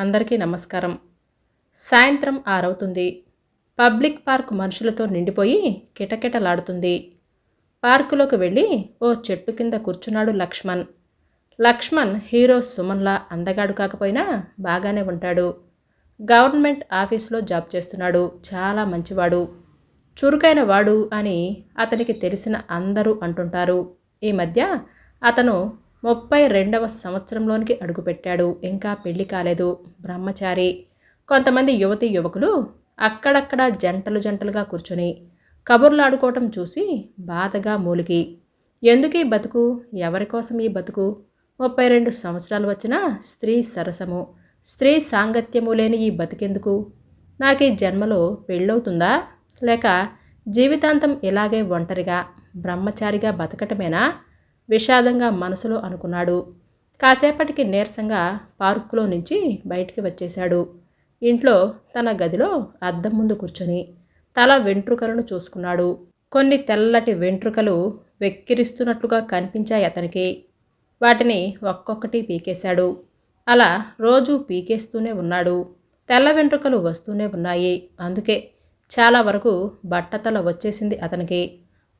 అందరికీ నమస్కారం. సాయంత్రం ఆరవుతుంది. పబ్లిక్ పార్క్ మనుషులతో నిండిపోయి కిటకిటలాడుతుంది. పార్కులోకి వెళ్ళి ఓ చెట్టు కింద కూర్చున్నాడు లక్ష్మణ్. లక్ష్మణ్ హీరో సుమన్లా అందగాడు కాకపోయినా బాగానే ఉంటాడు. గవర్నమెంట్ ఆఫీస్లో జాబ్ చేస్తున్నాడు. చాలా మంచివాడు. చురుకైన వాడు అని అతనికి తెలిసిన అందరూ అంటుంటారు. ఈ మధ్య అతను ముప్పై రెండవ సంవత్సరంలోనికి అడుగుపెట్టాడు. ఇంకా పెళ్ళి కాలేదు. బ్రహ్మచారి. కొంతమంది యువతి యువకులు అక్కడక్కడ జంటలు జంటలుగా కూర్చొని కబుర్లాడుకోవటం చూసి బాధగా మూలిగి ఎందుకీ బతుకు? ఎవరికోసం ఈ బతుకు? ముప్పై రెండు సంవత్సరాలు వచ్చిన స్త్రీ సరసము. స్త్రీ సాంగత్యము లేని ఈ బతికెందుకు? నాకు ఈ జన్మలో పెళ్ళవుతుందా? లేక జీవితాంతం ఇలాగే ఒంటరిగా బ్రహ్మచారిగా బతకటమేనా? విషాదంగా మనసులో అనుకున్నాడు. కాసేపటికి నీరసంగా పార్కులో నుంచి బయటికి వచ్చేశాడు. ఇంట్లో తన గదిలో అద్దం ముందు కూర్చొని తల వెంట్రుకలను చూసుకున్నాడు. కొన్ని తెల్లటి వెంట్రుకలు వెక్కిరిస్తున్నట్లుగా కనిపించాయి అతనికి. వాటిని ఒక్కొక్కటి పీకేశాడు. అలా రోజు పీకేస్తూనే ఉన్నాడు. తెల్ల వెంట్రుకలు వస్తూనే ఉన్నాయి. అందుకే చాలా వరకు బట్టతల వచ్చేసింది అతనికి.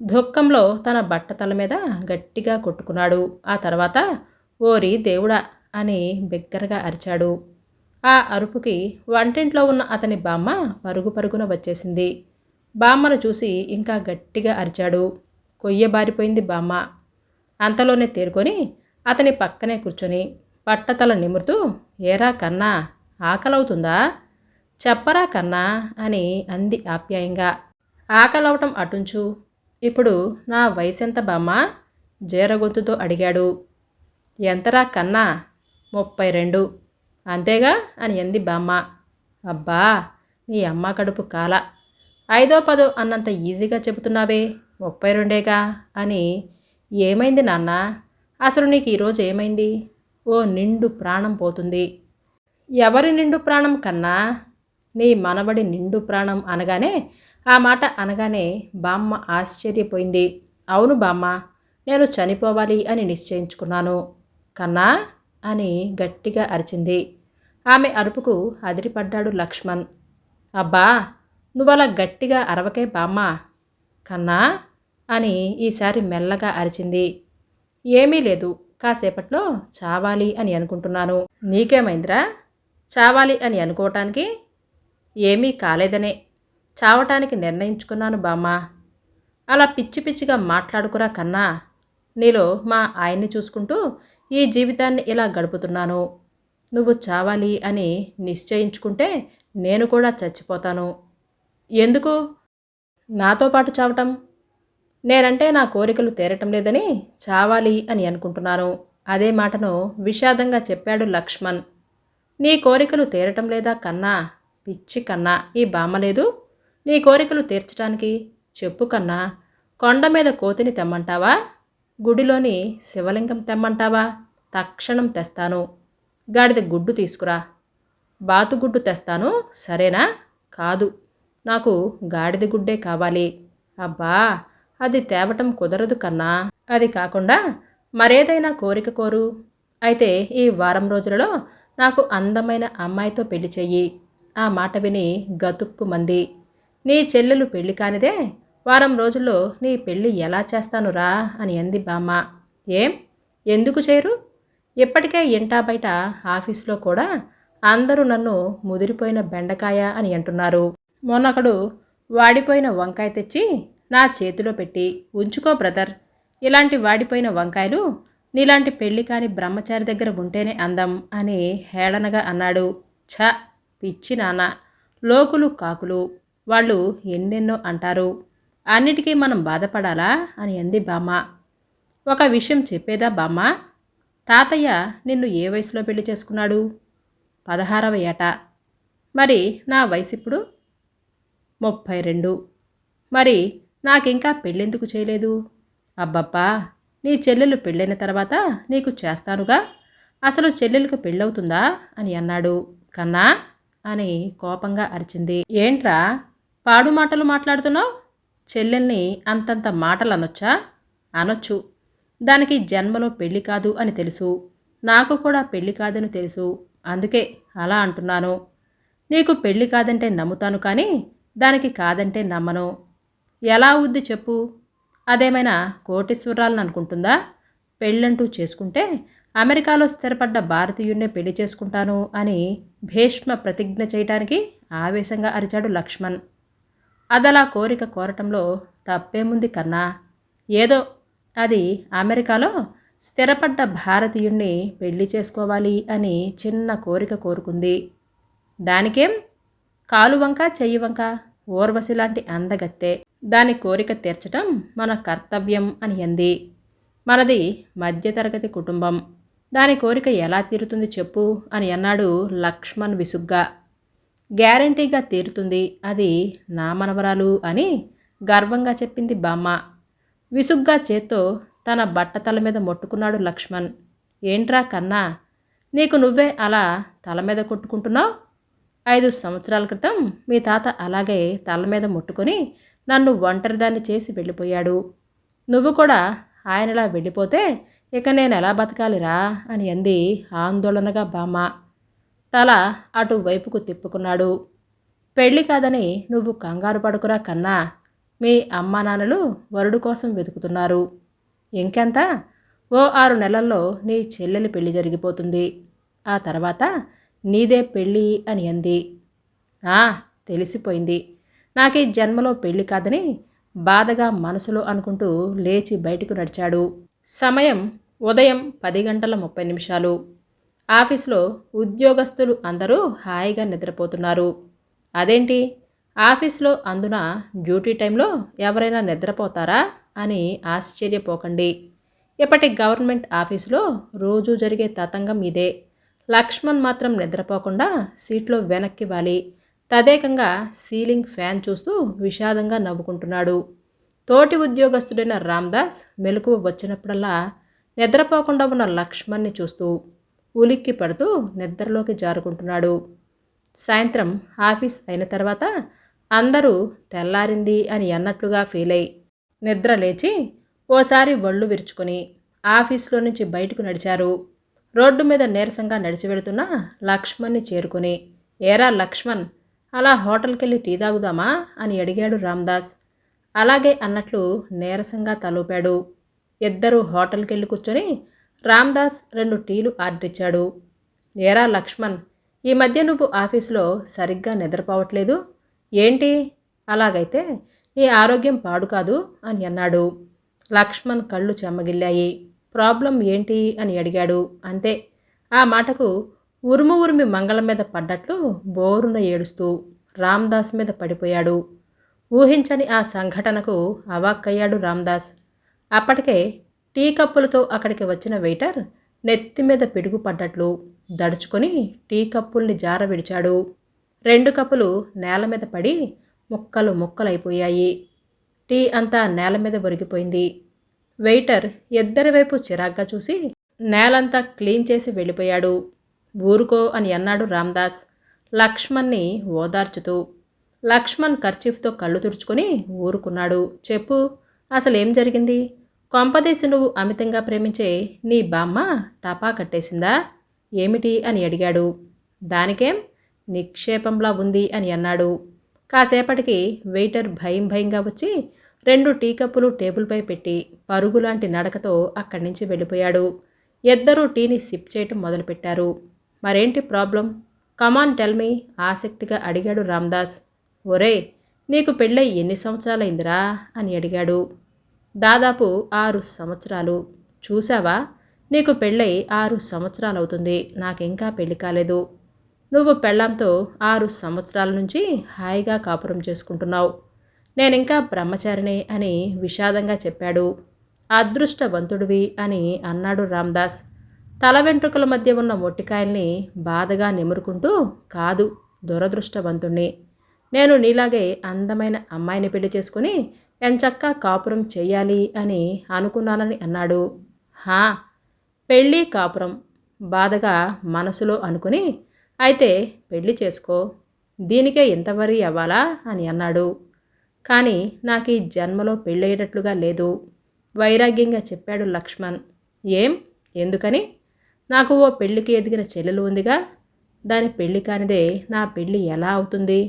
దుఃఖంలో తన బట్ట తల మీద గట్టిగా కొట్టుకున్నాడు. ఆ తర్వాత ఓరి దేవుడా అని బిగ్గరగా అరిచాడు. ఆ అరుపుకి వంటింట్లో ఉన్న అతని బామ్మ పరుగు పరుగున వచ్చేసింది. బామ్మను చూసి ఇంకా గట్టిగా అరిచాడు. కొయ్యబారిపోయింది బామ్మ. అంతలోనే తేరుకొని అతని పక్కనే కూర్చొని పట్టతల నిమురుతూ ఏరా కన్నా ఆకలవుతుందా? చెప్పరా కన్నా అని అంది ఆప్యాయంగా. ఆకలవటం అటుంచు ఇప్పుడు నా వయసెంత బామ్మా? జీరగొంతుతో అడిగాడు. ఎంతరా కన్నా? ముప్పై రెండు అంతేగా? అని అంది బామ్మ. అబ్బా నీ అమ్మ కడుపు కాల. ఐదో పదో అన్నంత ఈజీగా చెబుతున్నావే. ముప్పై రెండేగా అని. ఏమైంది నాన్న? అసలు నీకు ఈరోజు ఏమైంది? ఓ నిండు ప్రాణం పోతుంది. ఎవరి నిండు ప్రాణం కన్నా? నీ మనవడి నిండు ప్రాణం అనగానే ఆ మాట అనగానే బామ్మ ఆశ్చర్యపోయింది. అవును బామ్మ నేను చనిపోవాలి అని నిశ్చయించుకున్నాను. కన్నా అని గట్టిగా అరిచింది. ఆమె అరుపుకు అదిరిపడ్డాడు లక్ష్మణ్. అబ్బా నువ్వలా గట్టిగా అరవకే బామ్మ. కన్నా అని ఈసారి మెల్లగా అరిచింది. ఏమీ లేదు కాసేపట్లో చావాలి అని అనుకుంటున్నాను. నీకేమైందిరా? చావాలి అని అనుకోవటానికి ఏమీ కాలేదనే చావటానికి నిర్ణయించుకున్నాను బామ్మ. అలా పిచ్చి పిచ్చిగా మాట్లాడుకురా కన్నా. నీలో మా ఆయన్ని చూసుకుంటూ ఈ జీవితాన్ని ఇలా గడుపుతున్నాను. నువ్వు చావాలి అని నిశ్చయించుకుంటే నేను కూడా చచ్చిపోతాను. ఎందుకు? నాతో పాటు చావటం? నేనంటే నా కోరికలు తీరటం లేదని చావాలి అని అనుకుంటున్నాను. అదే మాటను విషాదంగా చెప్పాడు లక్ష్మణ్. నీ కోరికలు తీరటం లేదా కన్నా? పిచ్చి కన్నా ఈ బామలేదు లేదు. నీ కోరికలు తీర్చడానికి చెప్పు కన్నా. కొండ మీద కోతిని తెమ్మంటావా? గుడిలోని శివలింగం తెమ్మంటావా? తక్షణం తెస్తాను. గాడిద గుడ్డు తీసుకురా. బాతుగుడ్డు తెస్తాను సరేనా? కాదు. నాకు గాడిద గుడ్డే కావాలి. అబ్బా అది తేవటం కుదరదు కన్నా. అది కాకుండా మరేదైనా కోరిక కోరు. అయితే ఈ వారం రోజులలో నాకు అందమైన అమ్మాయితో పెళ్ళి చెయ్యి. ఆ మాట విని గతుక్కుమంది. నీ చెల్లెలు పెళ్ళి కానిదే వారం రోజుల్లో నీ పెళ్ళి ఎలా చేస్తానురా అని అంది బామ్మ. ఏం? ఎందుకు చేయరు? ఇప్పటికే ఇంటా బయట ఆఫీస్లో కూడా అందరూ నన్ను ముదిరిపోయిన బెండకాయ అని అంటున్నారు. మొన్నకడు వాడిపోయిన వంకాయ తెచ్చి నా చేతిలో పెట్టి ఉంచుకో బ్రదర్ ఇలాంటి వాడిపోయిన వంకాయలు నీలాంటి పెళ్ళి కాని బ్రహ్మచారి దగ్గర ఉంటేనే అందం అని హేళనగా అన్నాడు. ఛ! పిచ్చి నాన్న లోకులు కాకులు వాళ్ళు ఎన్నెన్నో అంటారు. అన్నిటికీ మనం బాధపడాలా? అని అంది బామ్మ. ఒక విషయం చెప్పేదా బామ్మ? తాతయ్య నిన్ను ఏ వయసులో పెళ్ళి చేసుకున్నాడు? పదహారవ ఏట. మరి నా వయసు ఇప్పుడు ముప్పై రెండు మరి నాకింకా పెళ్ళెందుకు చేయలేదు? అబ్బబ్బా నీ చెల్లెలు పెళ్ళైన తర్వాత నీకు చేస్తానుగా? అసలు చెల్లెలకు పెళ్ళవుతుందా? అని అన్నాడు. కన్నా అని కోపంగా అరిచింది. ఏంట్రా? పాడు మాటలు మాట్లాడుతున్నావు? చెల్లెల్ని అంతంత మాటలు అనొచ్చా. అనొచ్చు దానికి జన్మలో పెళ్ళి కాదు అని తెలుసు. నాకు కూడా పెళ్ళి కాదని తెలుసు. అందుకే అలా అంటున్నాను. నీకు పెళ్ళి కాదంటే నమ్ముతాను కానీ దానికి కాదంటే నమ్మను. ఎలా అవుద్ది చెప్పు. అదేమైనా కోటీశ్వరాలను అనుకుంటుందా పెళ్ళంటూ చేసుకుంటే అమెరికాలో స్థిరపడ్డ భారతీయుణ్ణే పెళ్ళి చేసుకుంటాను అని భీష్మ ప్రతిజ్ఞ చేయటానికి ఆవేశంగా అరిచాడు లక్ష్మణ్. అదలా కోరిక కోరటంలో తప్పేముంది కన్నా? ఏదో అది అమెరికాలో స్థిరపడ్డ భారతీయుణ్ణి పెళ్ళి చేసుకోవాలి అని చిన్న కోరిక కోరుకుంది. దానికేం? కాలు వంక చెయ్యి వంక లాంటి అందగత్తే. దాని కోరిక తీర్చటం మన కర్తవ్యం అని అంది మనది మధ్యతరగతి కుటుంబం. దాని కోరిక ఎలా తీరుతుంది చెప్పు అని అన్నాడు లక్ష్మణ్ విసుగ్గా. గ్యారంటీగా తీరుతుంది అది నా మనవరాలు అని గర్వంగా చెప్పింది బామ్మ. విసుగ్గా చేత్తో తన బట్టతల మీద మొట్టుకున్నాడు లక్ష్మణ్. ఏంట్రా కన్నా నీకు నువ్వే అలా తల మీద కొట్టుకుంటున్నావు? ఐదు సంవత్సరాల క్రితం మీ తాత అలాగే తల మీద ముట్టుకొని నన్ను ఒంటరిదాన్ని చేసి వెళ్ళిపోయాడు. నువ్వు కూడా ఆయనలా వెళ్ళిపోతే ఇక నేను ఎలా బతకాలిరా? అని అంది ఆందోళనగా బామ్మ తల అటువైపుకు తిప్పుకున్నాడు. పెళ్ళి కాదని నువ్వు కంగారు పడుకురా కన్నా. మీ అమ్మా నాన్నలు వరుడు కోసం వెతుకుతున్నారు. ఇంకెంత? ఓ ఆరు నెలల్లో నీ చెల్లెలి పెళ్ళి జరిగిపోతుంది. ఆ తర్వాత నీదే పెళ్ళి అని అంది. ఆ తెలిసిపోయింది. నాకు ఈ జన్మలో పెళ్ళి కాదని బాధగా మనసులో అనుకుంటూ లేచి బయటకు నడిచాడు. సమయం ఉదయం పది గంటల ముప్పై నిమిషాలు. ఆఫీస్లో ఉద్యోగస్తులు అందరూ హాయిగా నిద్రపోతున్నారు. అదేంటి? ఆఫీస్లో అందున డ్యూటీ టైంలో ఎవరైనా నిద్రపోతారా అని ఆశ్చర్యపోకండి. ఇప్పటి గవర్నమెంట్ ఆఫీసులో రోజూ జరిగే తతంగం ఇదే. లక్ష్మణ్ మాత్రం నిద్రపోకుండా సీట్లో వెనక్కి వాలి తదేకంగా సీలింగ్ ఫ్యాన్ చూస్తూ విషాదంగా నవ్వుకుంటున్నాడు. తోటి ఉద్యోగస్తుడైన రామ్దాస్ మెలకువ వచ్చినప్పుడల్లా నిద్రపోకుండా ఉన్న లక్ష్మణ్ని చూస్తూ ఉలిక్కి పడుతూ నిద్రలోకి జారుకుంటున్నాడు. సాయంత్రం ఆఫీస్ అయిన తర్వాత అందరూ తెల్లారింది అని అన్నట్లుగా ఫీల్ అయి నిద్ర లేచి ఓసారి ఒళ్ళు విరుచుకొని ఆఫీస్లో నుంచి బయటకు నడిచారు. రోడ్డు మీద నీరసంగా నడిచి వెళుతున్న లక్ష్మణ్ని చేరుకొని ఏరా లక్ష్మణ్ అలా హోటల్కి వెళ్ళి టీ తాగుదామా? అని అడిగాడు రామ్దాస్. అలాగే అన్నట్లు నీరసంగా తలూపాడు. ఇద్దరు హోటల్కి వెళ్ళి కూర్చొని రామ్దాస్ రెండు టీలు ఆర్డర్ ఇచ్చాడు ఏరా లక్ష్మణ్ ఈ మధ్య నువ్వు ఆఫీసులో సరిగ్గా నిద్రపోవట్లేదు? ఏంటి? అలాగైతే నీ ఆరోగ్యం పాడు కాదు అని అన్నాడు. లక్ష్మణ్ కళ్ళు చెమ్మగిల్లాయి ప్రాబ్లం ఏంటి అని అడిగాడు. అంతే. ఆ మాటకు ఉరుము ఉరిమి మంగళం మీద పడ్డట్లు బోరున ఏడుస్తూ రామ్దాస్ మీద పడిపోయాడు. ఊహించని ఆ సంఘటనకు అవాక్కయ్యాడు రామ్దాస్. అప్పటికే టీ కప్పులతో అక్కడికి వచ్చిన వెయిటర్ నెత్తి మీద పిడుగు పడ్డట్లు దడుచుకొని టీ కప్పుల్ని జార విడిచాడు. రెండు కప్పులు నేల మీద పడి ముక్కలు ముక్కలైపోయాయి. టీ అంతా నేల మీద ఒరిగిపోయింది. వెయిటర్ ఇద్దరి వైపు చిరాగ్గా చూసి నేలంతా క్లీన్ చేసి వెళ్ళిపోయాడు. ఊరుకో అని అన్నాడు రామ్దాస్. లక్ష్మణ్ని ఓదార్చుతూ లక్ష్మణ్ ఖర్చీఫ్తో కళ్ళు తుడుచుకొని ఊరుకున్నాడు. చెప్పు అసలేం జరిగింది? కొంపదేశి నువ్వు అమితంగా ప్రేమించే నీ బామ్మ టపా కట్టేసిందా? ఏమిటి అని అడిగాడు. దానికేం? నిక్షేపంలా ఉంది అని అన్నాడు. కాసేపటికి వెయిటర్ భయం భయంగా వచ్చి రెండు టీ కప్పులు టేబుల్పై పెట్టి పరుగులాంటి నడకతో అక్కడి నుంచి వెళ్ళిపోయాడు. ఇద్దరూ టీని సిప్ చేయటం మొదలుపెట్టారు. మరేంటి ప్రాబ్లం? కమాన్ టెల్మీ ఆసక్తిగా అడిగాడు రామ్దాస్. ఒరే నీకు పెళ్ళై ఎన్ని సంవత్సరాలైందిరా? అని అడిగాడు. దాదాపు ఆరు సంవత్సరాలు. చూసావా నీకు పెళ్ళై ఆరు సంవత్సరాలవుతుంది. నాకింకా పెళ్ళి కాలేదు. నువ్వు పెళ్ళాంతో ఆరు సంవత్సరాల నుంచి హాయిగా కాపురం చేసుకుంటున్నావు. నేనింకా బ్రహ్మచారినే అని విషాదంగా చెప్పాడు. అదృష్టవంతుడివి అని అన్నాడు రామ్దాస్. తల వెంట్రుకల మధ్య ఉన్న మొట్టికాయల్ని బాధగా నిమురుకుంటూ కాదు దురదృష్టవంతుణ్ణి. నేను నీలాగే అందమైన అమ్మాయిని పెళ్ళి చేసుకుని ఎంచక్కా కాపురం చెయ్యాలి అని అనుకున్నానని అన్నాడు. హా పెళ్ళి కాపురం బాధగా మనసులో అనుకుని అయితే పెళ్ళి చేసుకో దీనికే ఇంత వరి అవ్వాలా అని అన్నాడు. కానీ నాకు ఈ జన్మలో పెళ్ళయ్యేటట్లుగా లేదు. వైరాగ్యంగా చెప్పాడు లక్ష్మణ్. ఏం? ఎందుకని? నాకు ఓ పెళ్ళికి ఎదిగిన చెల్లెలు ఉందిగా. దాని పెళ్ళి కానిదే నా పెళ్ళి ఎలా అవుతుంది?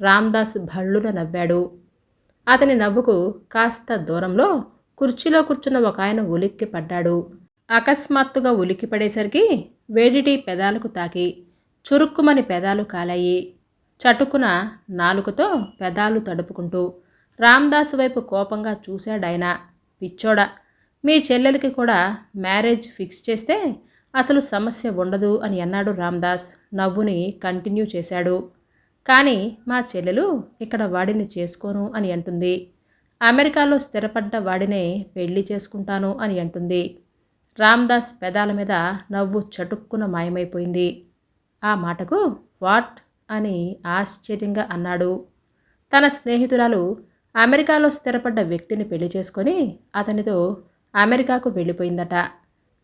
రామ్దాస్ భళ్ళున నవ్వాడు. అతని నవ్వుకు కాస్త దూరంలో కుర్చీలో కూర్చున్న ఒక ఆయన ఉలిక్కి పడ్డాడు. అకస్మాత్తుగా ఉలిక్కి పడేసరికి వేడిటి పెదాలకు తాకి చురుక్కుమని పెదాలు కాలాయి. చటుకున నాలుకతో పెదాలు తడుపుకుంటూ రామ్దాస్ వైపు కోపంగా చూశాడాయన. పిచ్చోడా మీ చెల్లెలకి కూడా మ్యారేజ్ ఫిక్స్ చేస్తే అసలు సమస్య ఉండదు అని అన్నాడు రామ్దాస్. నవ్వుని కంటిన్యూ చేశాడు. కానీ మా చెల్లెలు ఇక్కడ వాడిని చేసుకోను అని అంటుంది. అమెరికాలో స్థిరపడ్డ వాడినే పెళ్ళి చేసుకుంటాను అని అంటుంది. రామ్దాస్ పెదాల మీద నవ్వు చటుక్కున మాయమైపోయింది. ఆ మాటకు వాట్ అని ఆశ్చర్యంగా అన్నాడు. తన స్నేహితురాలు అమెరికాలో స్థిరపడ్డ వ్యక్తిని పెళ్ళి చేసుకొని అతనితో అమెరికాకు వెళ్ళిపోయిందట.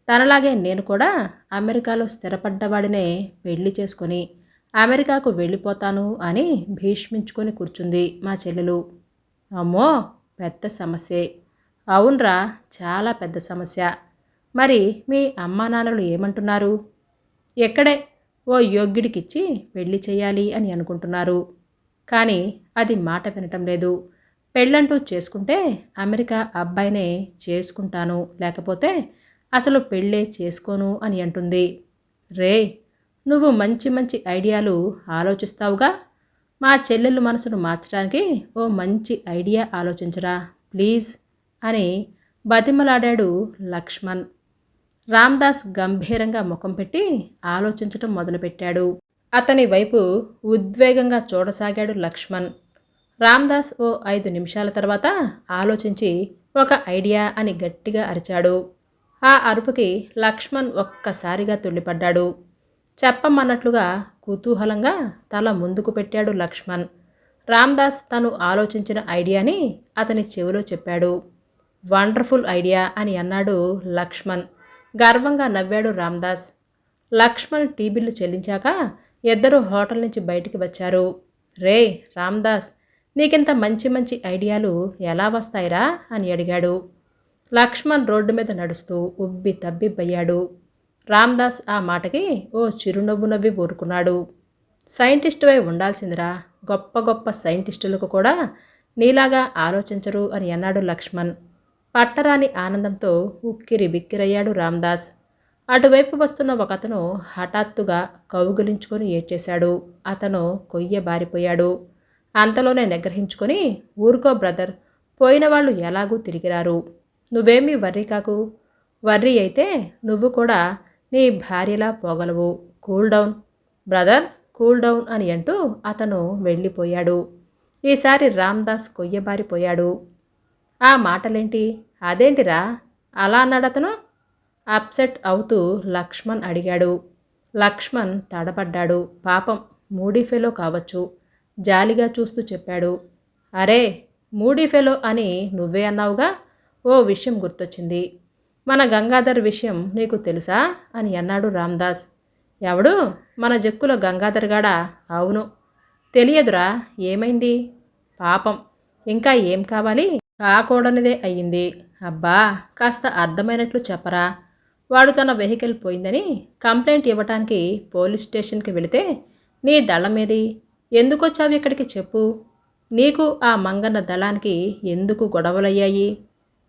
తనలాగే నేను కూడా అమెరికాలో స్థిరపడ్డవాడినే పెళ్ళి చేసుకొని అమెరికాకు వెళ్ళిపోతాను అని భీష్మించుకొని కూర్చుంది మా చెల్లెలు. అమ్మో పెద్ద సమస్యే. అవునరా చాలా పెద్ద సమస్య. మరి మీ అమ్మా నాన్నలు ఏమంటున్నారు? ఎక్కడే ఓ యోగ్యుడికిచ్చి పెళ్ళి చేయాలి అని అనుకుంటున్నారు. కానీ అది మాట వినటం లేదు. పెళ్ళంటూ చేసుకుంటే అమెరికా అబ్బాయినే చేసుకుంటాను లేకపోతే అసలు పెళ్ళే చేసుకోను అని అంటుంది. రే నువ్వు మంచి మంచి ఐడియాలు ఆలోచిస్తావుగా. మా చెల్లెలు మనసును మార్చడానికి ఓ మంచి ఐడియా ఆలోచించరా ప్లీజ్ అని బతిమలాడాడు లక్ష్మణ్. రామ్దాస్ గంభీరంగా ముఖం పెట్టి ఆలోచించటం మొదలుపెట్టాడు. అతని వైపు ఉద్వేగంగా చూడసాగాడు లక్ష్మణ్. రామ్దాస్ ఓ ఐదు నిమిషాల తర్వాత ఆలోచించి ఒక ఐడియా అని గట్టిగా అరిచాడు. ఆ అరుపుకి లక్ష్మణ్ ఒక్కసారిగా తుళ్ళిపడ్డాడు. చెప్పమన్నట్లుగా కుతూహలంగా తల ముందుకు పెట్టాడు లక్ష్మణ్. రామ్దాస్ తను ఆలోచించిన ఐడియాని అతని చెవిలో చెప్పాడు. వండర్ఫుల్ ఐడియా అని అన్నాడు లక్ష్మణ్. గర్వంగా నవ్వాడు రామ్దాస్. లక్ష్మణ్ టీ బిల్లు చెల్లించాక ఇద్దరు హోటల్ నుంచి బయటికి వచ్చారు. రే రామ్దాస్ నీకింత మంచి మంచి ఐడియాలు ఎలా వస్తాయిరా అని అడిగాడు. లక్ష్మణ్ రోడ్డు మీద నడుస్తూ ఉబ్బి తబ్బిబ్బయ్యాడు. రామ్దాస్ ఆ మాటకి ఓ చిరునవ్వు నవ్వి ఊరుకున్నాడు. సైంటిస్టువై ఉండాల్సిందిరా. గొప్ప గొప్ప సైంటిస్టులకు కూడా నీలాగా ఆలోచించరు అని అన్నాడు లక్ష్మణ్. పట్టరాని ఆనందంతో ఉక్కిరి బిక్కిరయ్యాడు రామ్దాస్. అటువైపు వస్తున్న ఒకతను హఠాత్తుగా కౌగులించుకొని ఏడ్చేశాడు. అతను కొయ్య బారిపోయాడు. అంతలోనే నిగ్రహించుకొని ఊరుకో బ్రదర్ పోయిన వాళ్ళు ఎలాగూ తిరిగిరారు. నువ్వేమీ వర్రీ కాకు. వర్రీ అయితే నువ్వు కూడా నీ భార్యలా పోగలవు. Cool down. Brother cool down అని అంటూ అతను వెళ్ళిపోయాడు. ఈసారి రామ్దాస్ కొయ్యబారిపోయాడు. ఆ మాటలేంటి? అదేంటిరా? అలా అన్నాడు అతను. అప్సెట్ అవుతూ లక్ష్మణ్ అడిగాడు. లక్ష్మణ్ తడబడ్డాడు. పాపం మూడీ ఫెలో కావచ్చు. జాలిగా చూస్తూ చెప్పాడు. అరే మూడీ ఫెలో అని నువ్వే అన్నావుగా? ఓ విషయం గుర్తొచ్చింది. మన గంగాధర్ విషయం నీకు తెలుసా? అని అన్నాడు రామ్దాస్. ఎవడు? మన జక్కుల గంగాధర్ గాడా? అవును. తెలియదురా ఏమైంది? పాపం. ఇంకా ఏం కావాలి? కాకూడనిదే అయ్యింది. అబ్బా కాస్త అర్థమైనట్లు చెప్పరా. వాడు తన వెహికల్ పోయిందని కంప్లైంట్ ఇవ్వటానికి పోలీస్ స్టేషన్కి వెళితే నీ దళమేది? ఎందుకొచ్చావు ఇక్కడికి చెప్పు. నీకు ఆ మంగన్న దళానికి ఎందుకు గొడవలయ్యాయి?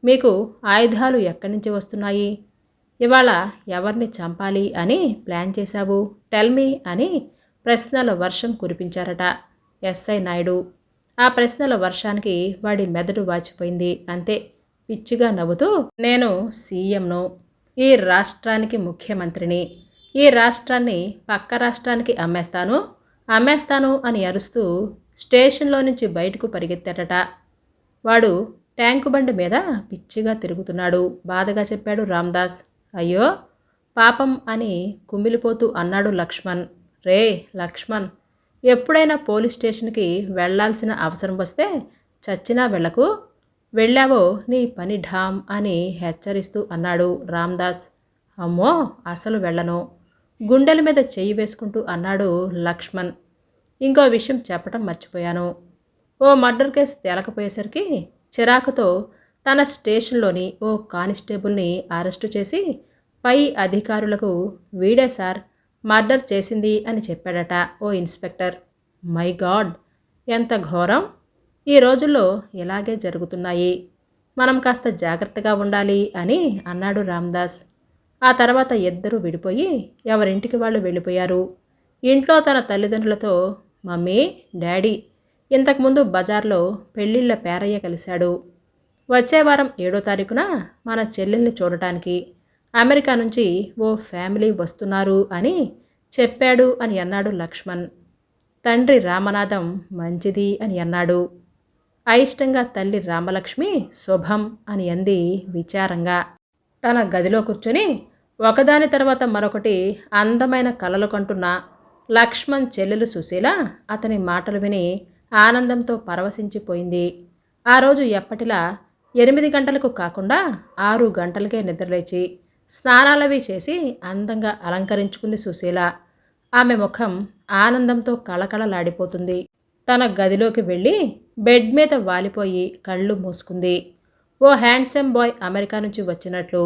మీకు ఆయుధాలు ఎక్కడి నుంచి వస్తున్నాయి? ఇవాళ ఎవరిని చంపాలి అని ప్లాన్ చేశావు? టెల్మీ అని ప్రశ్నల వర్షం కురిపించారట ఎస్ఐ నాయుడు. ఆ ప్రశ్నల వర్షానికి వాడి మెదడు వాచిపోయింది. అంతే. పిచ్చిగా నవ్వుతూ నేను సీఎంను ఈ రాష్ట్రానికి ముఖ్యమంత్రిని ఈ రాష్ట్రాన్ని పక్క రాష్ట్రానికి అమ్మేస్తాను అమ్మేస్తాను అని అరుస్తూ స్టేషన్లో నుంచి బయటకు పరిగెత్తాడట వాడు ట్యాంకు బండి మీద పిచ్చిగా తిరుగుతున్నాడు. బాధగా చెప్పాడు రామ్దాస్. అయ్యో పాపం అని కుమిలిపోతూ అన్నాడు లక్ష్మణ్. రే లక్ష్మణ్ ఎప్పుడైనా పోలీస్ స్టేషన్కి వెళ్ళాల్సిన అవసరం వస్తే చచ్చినా వెళ్ళకు. వెళ్ళావో నీ పని ఢామ్ అని హెచ్చరిస్తూ అన్నాడు రామ్దాస్. అమ్మో అసలు వెళ్ళను. గుండెల మీద చెయ్యి వేసుకుంటూ అన్నాడు లక్ష్మణ్. ఇంకో విషయం చెప్పడం మర్చిపోయాను. ఓ మర్డర్ కేసు తేలకపోయేసరికి చిరాకుతో తన స్టేషన్లోని ఓ కానిస్టేబుల్ని అరెస్టు చేసి పై అధికారులకు వీడే సార్ మర్డర్ చేసింది అని చెప్పాడట ఓ ఇన్స్పెక్టర్. My God! ఎంత ఘోరం! ఈ రోజుల్లో ఇలాగే జరుగుతున్నాయి. మనం కాస్త జాగ్రత్తగా ఉండాలి అని అన్నాడు రామ్దాస్. ఆ తర్వాత ఇద్దరూ విడిపోయి ఎవరింటికి వాళ్ళు వెళ్ళిపోయారు. ఇంట్లో తన తల్లిదండ్రులతో మమ్మీ డాడీ ఇంతకుముందు బజార్లో పెళ్ళిళ్ళ పేరయ్య కలిశాడు. వచ్చే వారం ఏడో తారీఖున మన చెల్లెల్ని చూడటానికి అమెరికా నుంచి ఓ ఫ్యామిలీ వస్తున్నారు అని చెప్పాడు అని అన్నాడు లక్ష్మణ్. తండ్రి రామనాథం మంచిది అని అన్నాడు. అయిష్టంగా తల్లి రామలక్ష్మి శుభం అని అంది విచారంగా. తన గదిలో కూర్చొని ఒకదాని తర్వాత మరొకటి అందమైన కలలు కంటున్న లక్ష్మణ్ చెల్లెలు సుశీల అతని మాటలు విని ఆనందంతో పరవశించిపోయింది. ఆ రోజు ఎప్పటిలా ఎనిమిది గంటలకు కాకుండా ఆరు గంటలకే నిద్రలేచి స్నానాలవి చేసి అందంగా అలంకరించుకుంది సుశీల. ఆమె ముఖం ఆనందంతో కళకళలాడిపోతుంది. తన గదిలోకి వెళ్ళి బెడ్ మీద వాలిపోయి కళ్ళు మూసుకుంది. ఓ హ్యాండ్సమ్ బాయ్ అమెరికా నుంచి వచ్చినట్లు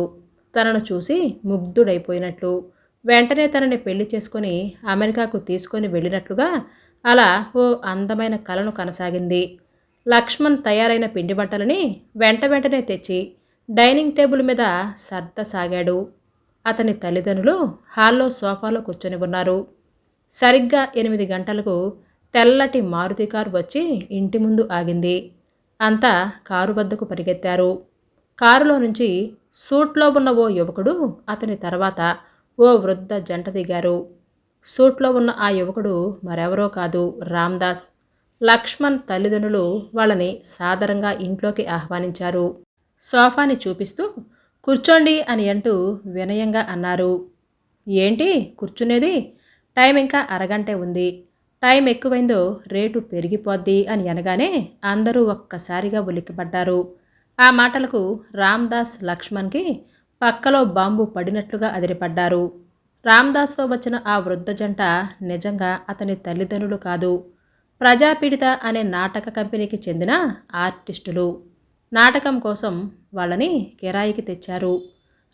తనను చూసి ముగ్ధుడైపోయినట్లు వెంటనే తనని పెళ్ళి చేసుకొని అమెరికాకు తీసుకొని వెళ్ళినట్లుగా అలా ఓ అందమైన కలను కొనసాగింది. లక్ష్మణ్ తయారైన పిండి బట్టలని వెంట వెంటనే తెచ్చి డైనింగ్ టేబుల్ మీద సర్దసాగాడు. అతని తల్లిదండ్రులు హాల్లో సోఫాలో కూర్చొని ఉన్నారు. సరిగ్గా ఎనిమిది గంటలకు తెల్లటి మారుతి కారు వచ్చి ఇంటి ముందు ఆగింది. అంతా కారు వద్దకు పరిగెత్తారు. కారులో నుంచి సూట్లో ఉన్న ఓ యువకుడు అతని తర్వాత ఓ వృద్ధ జంట దిగారు. సూట్లో ఉన్న ఆ యువకుడు మరెవరో కాదు రామ్దాస్. లక్ష్మణ్ తల్లిదండ్రులు వాళ్ళని సాదరంగా ఇంట్లోకి ఆహ్వానించారు. సోఫాని చూపిస్తూ కూర్చోండి అని అంటూ వినయంగా అన్నారు. ఏంటి? కూర్చునేది? టైం ఇంకా అరగంటే ఉంది. టైం ఎక్కువైందో రేటు పెరిగిపోద్ది అని అనగానే అందరూ ఒక్కసారిగా ఉలిక్కిపడ్డారు. ఆ మాటలకు రామ్దాస్ లక్ష్మణ్కి పక్కలో బాంబు పడినట్లుగా అదిరిపడ్డారు. రామ్దాస్తో వచ్చిన ఆ వృద్ధ జంట నిజంగా అతని తల్లిదండ్రులు కాదు. ప్రజాపీడిత అనే నాటక కంపెనీకి చెందిన ఆర్టిస్టులు. నాటకం కోసం వాళ్ళని కిరాయికి తెచ్చారు.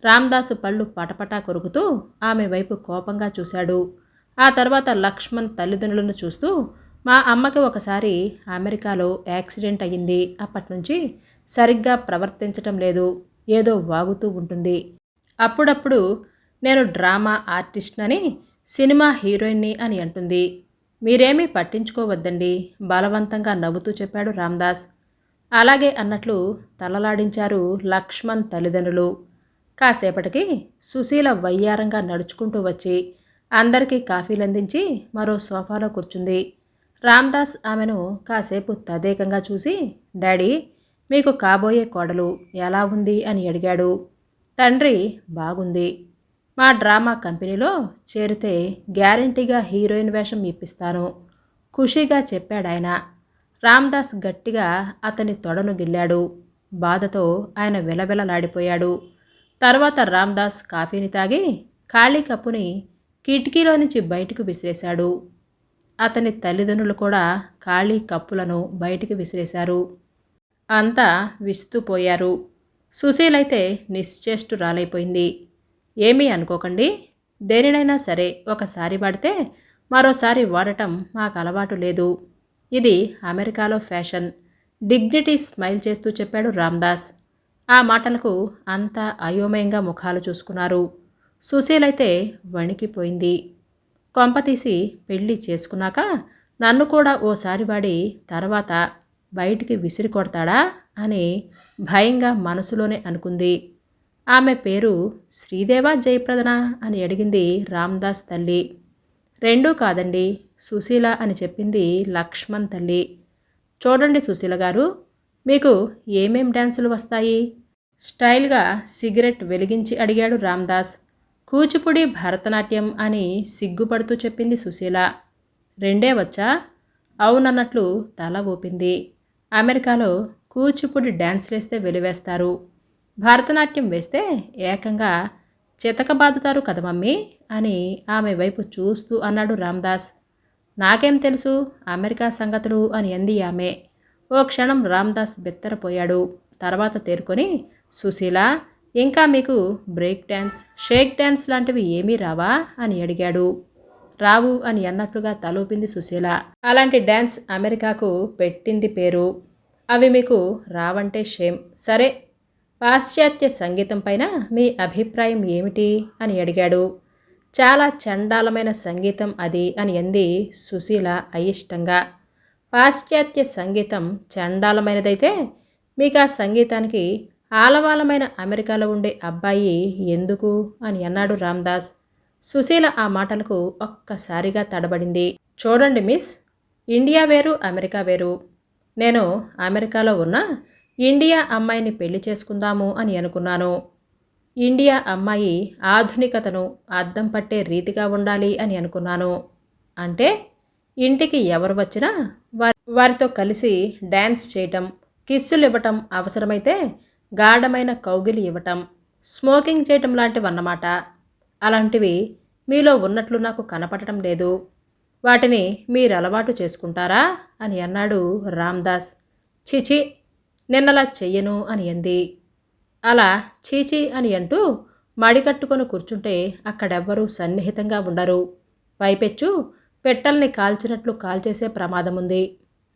రామ్దాసు పళ్ళు పటపటా కొరుకుతూ ఆమె వైపు కోపంగా చూశాడు. ఆ తర్వాత లక్ష్మణ్ తల్లిదండ్రులను చూస్తూ మా అమ్మకి ఒకసారి అమెరికాలో యాక్సిడెంట్ అయ్యింది. అప్పటినుంచి సరిగ్గా ప్రవర్తించటం లేదు. ఏదో వాగుతూ ఉంటుంది. అప్పుడప్పుడు నేను డ్రామా ఆర్టిస్ట్నని సినిమా హీరోయిన్ని అని అంటుంది. మీరేమీ పట్టించుకోవద్దండి బలవంతంగా నవ్వుతూ చెప్పాడు రామ్దాస్. అలాగే అన్నట్లు తలలాడించారు లక్ష్మణ్ తల్లిదండ్రులు. కాసేపటికి సుశీల వయ్యారంగా నడుచుకుంటూ వచ్చి అందరికీ కాఫీలు అందించి మరో సోఫాలో కూర్చుంది. రామ్దాస్ ఆమెను కాసేపు తదేకంగా చూసి డాడీ మీకు కాబోయే కోడలు ఎలా ఉంది? అని అడిగాడు. తండ్రి బాగుంది. మా డ్రామా కంపెనీలో చేరితే గ్యారంటీగా హీరోయిన్ వేషం ఇప్పిస్తాను. ఖుషీగా చెప్పాడాయన. రామ్దాస్ గట్టిగా అతని తొడను గిల్లాడు. బాధతో ఆయన విలవిలలాడిపోయాడు. తర్వాత రామ్దాస్ కాఫీని తాగి ఖాళీ కప్పుని కిటికీలో నుంచి బయటకు విసిరేశాడు. అతని తల్లిదండ్రులు కూడా ఖాళీ కప్పులను బయటికి విసిరేశారు. అంతా విస్తుపోయారు. సుశీలైతే నిశ్చేష్టురాలైపోయింది. ఏమీ అనుకోకండి. దేనినైనా సరే ఒకసారి వాడితే మరోసారి వాడటం మాకు అలవాటు లేదు. ఇది అమెరికాలో ఫ్యాషన్. డిగ్నిటీ స్మైల్ చేస్తూ చెప్పాడు రామ్దాస్. ఆ మాటలకు అంతా అయోమయంగా ముఖాలు చూసుకున్నారు. సుశీలైతే వణికిపోయింది. కొంపతీసి పెళ్ళి చేసుకున్నాక నన్ను కూడా ఓసారి వాడి తర్వాత బయటికి విసిరి కొడతాడా అని భయంగా మనసులోనే అనుకుంది. ఆమె పేరు శ్రీదేవా జయప్రదన అని అడిగింది రామ్దాస్ తల్లి. రెండూ కాదండి సుశీల అని చెప్పింది లక్ష్మణ్ తల్లి. చూడండి సుశీల గారు మీకు ఏమేం డ్యాన్సులు వస్తాయి? స్టైల్గా సిగరెట్ వెలిగించి అడిగాడు రామ్దాస్. కూచిపూడి భరతనాట్యం అని సిగ్గుపడుతూ చెప్పింది సుశీల. రెండే వచ్చా? అవునన్నట్లు తల ఊపింది. అమెరికాలో కూచిపూడి డ్యాన్స్ వేస్తే వెలివేస్తారు. భరతనాట్యం వేస్తే ఏకంగా చితకబాదుతారు కదా మమ్మీ? అని ఆమె వైపు చూస్తూ అన్నాడు రామ్దాస్. నాకేం తెలుసు? అమెరికా సంగతులు అని అంది ఆమె. ఓ క్షణం రామ్దాస్ బెత్తరపోయాడు. తర్వాత తేరుకొని సుశీల ఇంకా మీకు బ్రేక్ డ్యాన్స్ షేక్ డ్యాన్స్ లాంటివి ఏమీ రావా? అని అడిగాడు. రావు అని అన్నట్లుగా తలూపింది సుశీల. అలాంటి డ్యాన్స్ అమెరికాకు పెట్టింది పేరు. అవి మీకు రావంటే షేమ్. సరే పాశ్చాత్య సంగీతం పైన మీ అభిప్రాయం ఏమిటి అని అడిగాడు. చాలా చండాలమైన సంగీతం అది అని అంది సుశీల అయిష్టంగా. పాశ్చాత్య సంగీతం చండాలమైనదైతే మీకు ఆ సంగీతానికి ఆలవాలమైన అమెరికాలో ఉండే అబ్బాయి ఎందుకు అని అన్నాడు రామ్దాస్. సుశీల ఆ మాటలకు ఒక్కసారిగా తడబడింది. చూడండి మిస్ ఇండియా వేరు అమెరికా వేరు. నేను అమెరికాలో ఉన్న ఇండియా అమ్మాయిని పెళ్ళి చేసుకుందాము అని అనుకున్నాను. ఇండియా అమ్మాయి ఆధునికతను అద్దం పట్టే రీతిగా ఉండాలి అని అనుకున్నాను. అంటే ఇంటికి ఎవరు వచ్చినా వారి వారితో కలిసి డ్యాన్స్ చేయటం కిస్సులు ఇవ్వటం అవసరమైతే గాఢమైన కౌగిలి ఇవ్వటం స్మోకింగ్ చేయటం లాంటివన్నమాట. అలాంటివి మీలో ఉన్నట్లు నాకు కనపడటం లేదు. వాటిని మీరు అలవాటు చేసుకుంటారా? అని అన్నాడు రామ్దాస్. చిచి! నిన్నలా చెయ్యను అని అంది. అలా చీచీ అని అంటూ మడికట్టుకొని కూర్చుంటే అక్కడెవ్వరూ సన్నిహితంగా ఉండరు. పైపెచ్చు పెట్టల్ని కాల్చినట్లు కాల్చేసే ప్రమాదం ఉంది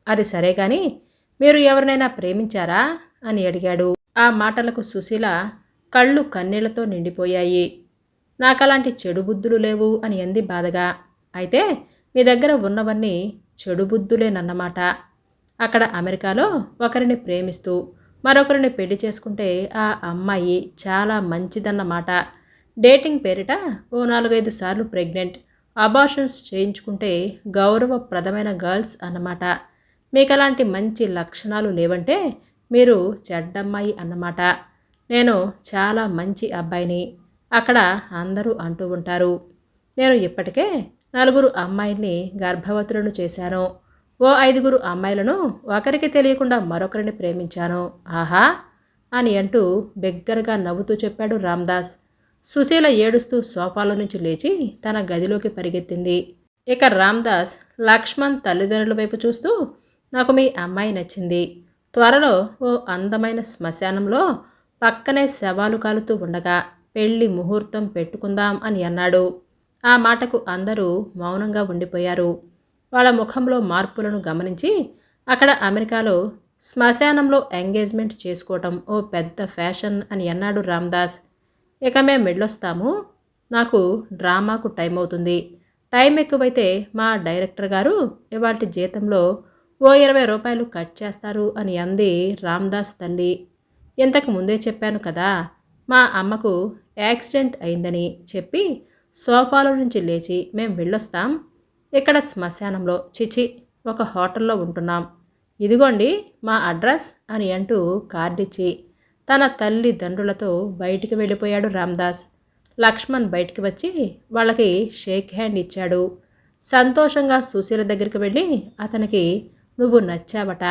అది సరే కాని మీరు ఎవరినైనా ప్రేమించారా? అని అడిగాడు. ఆ మాటలకు సుశీల కళ్ళు కన్నీళ్ళతో నిండిపోయాయి. నాకలాంటి చెడు బుద్ధులు లేవు అని అంది బాధగా. అయితే మీ దగ్గర ఉన్నవన్నీ చెడు బుద్ధులేనన్నమాట. అక్కడ అమెరికాలో ఒకరిని ప్రేమిస్తూ మరొకరిని పెళ్ళి చేసుకుంటే ఆ అమ్మాయి చాలా మంచిదన్నమాట. డేటింగ్ పేరిట ఓ నాలుగైదు సార్లు ప్రెగ్నెంట్. అబార్షన్స్ చేయించుకుంటే గౌరవప్రదమైన గర్ల్స్ అన్నమాట. మీకు అలాంటి మంచి లక్షణాలు లేవంటే మీరు చెడ్డమ్మాయి అన్నమాట. నేను చాలా మంచి అబ్బాయిని. అక్కడ అందరూ అంటూ ఉంటారు. నేను ఇప్పటికే నలుగురు అమ్మాయిల్ని గర్భవతులను చేశాను. ఓ ఐదుగురు అమ్మాయిలను ఒకరికి తెలియకుండా మరొకరిని ప్రేమించాను. ఆహా! అని అంటూ బిగ్గరగా నవ్వుతూ చెప్పాడు రామ్దాస్. సుశీల ఏడుస్తూ సోఫాలో నుంచి లేచి తన గదిలోకి పరిగెత్తింది. ఇక రామ్దాస్ లక్ష్మణ్ తల్లిదండ్రుల వైపు చూస్తూ నాకు మీ అమ్మాయి నచ్చింది. త్వరలో ఓ అందమైన శ్మశానంలో పక్కనే శవాలు కాలుతూ ఉండగా పెళ్ళి ముహూర్తం పెట్టుకుందాం అని అన్నాడు. ఆ మాటకు అందరూ మౌనంగా ఉండిపోయారు. వాళ్ళ ముఖంలో మార్పులను గమనించి అక్కడ అమెరికాలో శ్మశానంలో ఎంగేజ్మెంట్ చేసుకోవటం ఓ పెద్ద ఫ్యాషన్ అని అన్నాడు రామ్దాస్. ఇక మేము వెళ్ళొస్తాము నాకు డ్రామాకు టైం అవుతుంది. టైం ఎక్కువైతే మా డైరెక్టర్ గారు ఇవాటి జీతంలో ఓ ఇరవై రూపాయలు కట్ చేస్తారు అని అంది రామ్దాస్ తల్లి. ఇంతకు ముందే చెప్పాను కదా మా అమ్మకు యాక్సిడెంట్ అయిందని చెప్పి సోఫాలో నుంచి లేచి మేము వెళ్ళొస్తాం ఇక్కడ శ్మశానంలో చిచి ఒక హోటల్లో ఉంటున్నాం. ఇదిగోండి మా అడ్రస్ అని అంటూ కార్డిచ్చి తన తల్లిదండ్రులతో బయటికి వెళ్ళిపోయాడు రామ్దాస్. లక్ష్మణ్ బయటికి వచ్చి వాళ్ళకి షేక్ హ్యాండ్ ఇచ్చాడు. సంతోషంగా సుశీల దగ్గరికి వెళ్ళి అతనికి నువ్వు నచ్చావట.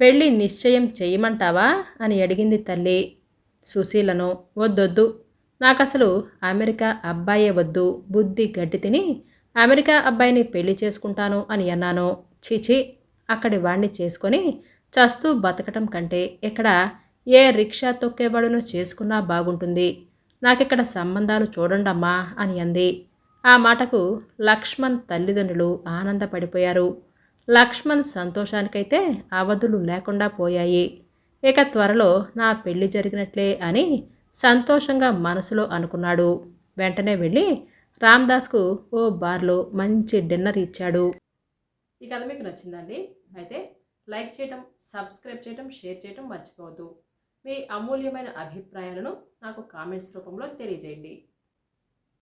పెళ్ళి నిశ్చయం చేయమంటావా అని అడిగింది తల్లి. సుశీలను వద్దొద్దు. నాకసలు అమెరికా అబ్బాయే వద్దు. బుద్ధి గడ్డి తిని అమెరికా అబ్బాయిని పెళ్ళి చేసుకుంటాను అని అన్నాను. చీచి అక్కడి వాణ్ణి చేసుకొని చస్తూ బతకటం కంటే ఇక్కడ ఏ రిక్షా తొక్కేవాడును చేసుకున్నా బాగుంటుంది. నాకిక్కడ సంబంధాలు చూడండమ్మా అని అంది. ఆ మాటకు లక్ష్మణ్ తల్లిదండ్రులు ఆనందపడిపోయారు. లక్ష్మణ్ సంతోషానికైతే అవధులు లేకుండా పోయాయి. ఇక త్వరలో నా పెళ్ళి జరిగినట్లే అని సంతోషంగా మనసులో అనుకున్నాడు. వెంటనే వెళ్ళి రామ్దాస్కు ఓ బార్లో మంచి డిన్నర్ ఇచ్చాడు. ఈ కథ మీకు నచ్చిందండి? అయితే లైక్ చేయటం సబ్స్క్రైబ్ చేయటం షేర్ చేయటం మర్చిపోవద్దు. మీ అమూల్యమైన అభిప్రాయాలను నాకు కామెంట్స్ రూపంలో తెలియజేయండి.